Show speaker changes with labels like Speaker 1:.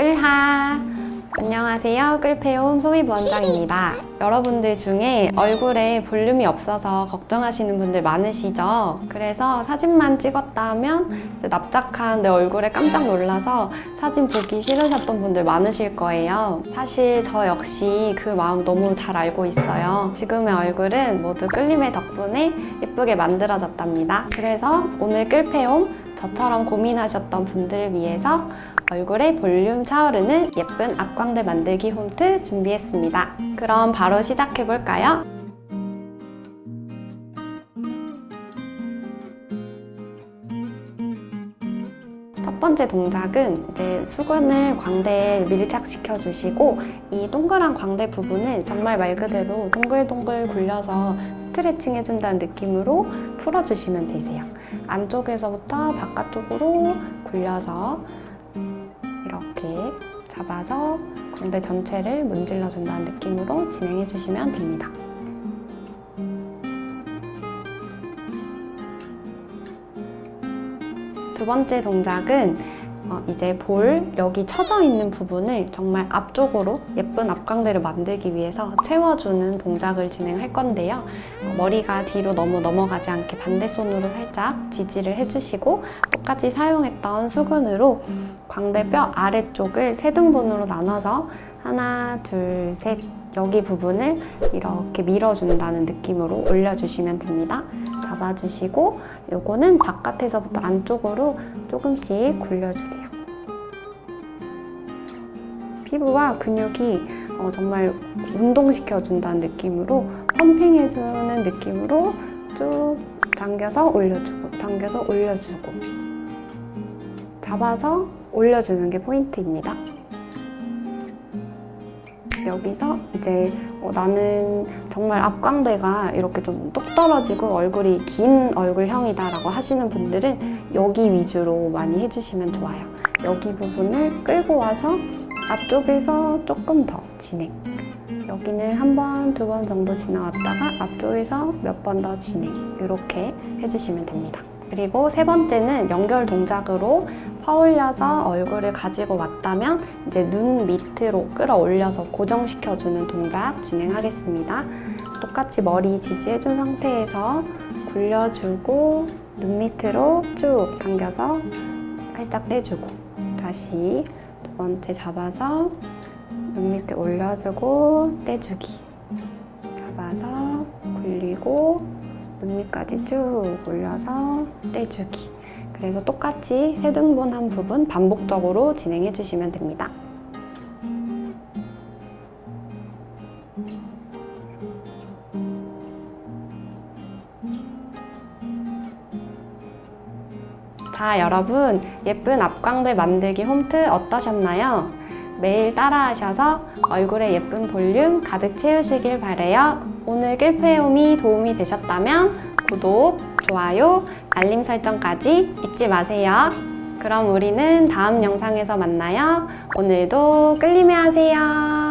Speaker 1: 끌하 안녕하세요. 끌페온 소미부원장입니다. 여러분들 중에 얼굴에 볼륨이 없어서 걱정하시는 분들 많으시죠? 그래서 사진만 찍었다 하면 이제 납작한 내 얼굴에 깜짝 놀라서 사진 보기 싫으셨던 분들 많으실 거예요. 사실 저 역시 그 마음 너무 잘 알고 있어요. 지금의 얼굴은 모두 끌림의 덕분에 예쁘게 만들어졌답니다. 그래서 오늘 끌페온 저처럼 고민하셨던 분들을 위해서 얼굴에 볼륨 차오르는 예쁜 앞광대 만들기 홈트 준비했습니다. 그럼 바로 시작해 볼까요? 첫 번째 동작은 이제 수건을 광대에 밀착시켜 주시고 이 동그란 광대 부분을 정말 말 그대로 동글동글 굴려서 스트레칭 해준다는 느낌으로 풀어주시면 되세요. 안쪽에서부터 바깥쪽으로 굴려서 잡아서 광대 전체를 문질러 준다는 느낌으로 진행해 주시면 됩니다. 두 번째 동작은 어, 이제 볼 여기 처져 있는 부분을 정말 앞쪽으로 예쁜 앞광대를 만들기 위해서 채워주는 동작을 진행할 건데요. 어, 머리가 뒤로 너무 넘어가지 않게 반대손으로 살짝 지지를 해주시고 똑같이 사용했던 수근으로 광대뼈 아래쪽을 세 등분으로 나눠서 하나, 둘, 셋 여기 부분을 이렇게 밀어준다는 느낌으로 올려주시면 됩니다. 잡아주시고 요거는 바깥에서부터 안쪽으로 조금씩 굴려주세요. 피부와 근육이 어, 정말 운동시켜준다는 느낌으로 펌핑해주는 느낌으로 쭉 당겨서 올려주고 당겨서 올려주고 잡아서 올려주는 게 포인트입니다. 여기서 이제 어, 나는 정말 앞광대가 이렇게 좀똑 떨어지고 얼굴이 긴 얼굴형이다 라고 하시는 분들은 여기 위주로 많이 해주시면 좋아요. 여기 부분을 끌고 와서 앞쪽에서 조금 더 진행. 여기는 한 번, 두 번 정도 지나왔다가 앞쪽에서 몇 번 더 진행. 이렇게 해주시면 됩니다. 그리고 세 번째는 연결 동작으로 퍼올려서 얼굴을 가지고 왔다면 이제 눈 밑으로 끌어올려서 고정시켜주는 동작 진행하겠습니다. 똑같이 머리 지지해준 상태에서 굴려주고 눈 밑으로 쭉 당겨서 살짝 떼주고 다시 두 번째 잡아서 눈 밑에 올려주고 떼주기 잡아서 굴리고 눈 밑까지 쭉 올려서 떼주기 그래서 똑같이 세 등분한 부분 반복적으로 진행해 주시면 됩니다. 자, 여러분 예쁜 앞광대 만들기 홈트 어떠셨나요? 매일 따라하셔서 얼굴에 예쁜 볼륨 가득 채우시길 바래요. 오늘 끌페홈이 도움이 되셨다면 구독, 좋아요, 알림 설정까지 잊지 마세요. 그럼 우리는 다음 영상에서 만나요. 오늘도 끌림해 하세요.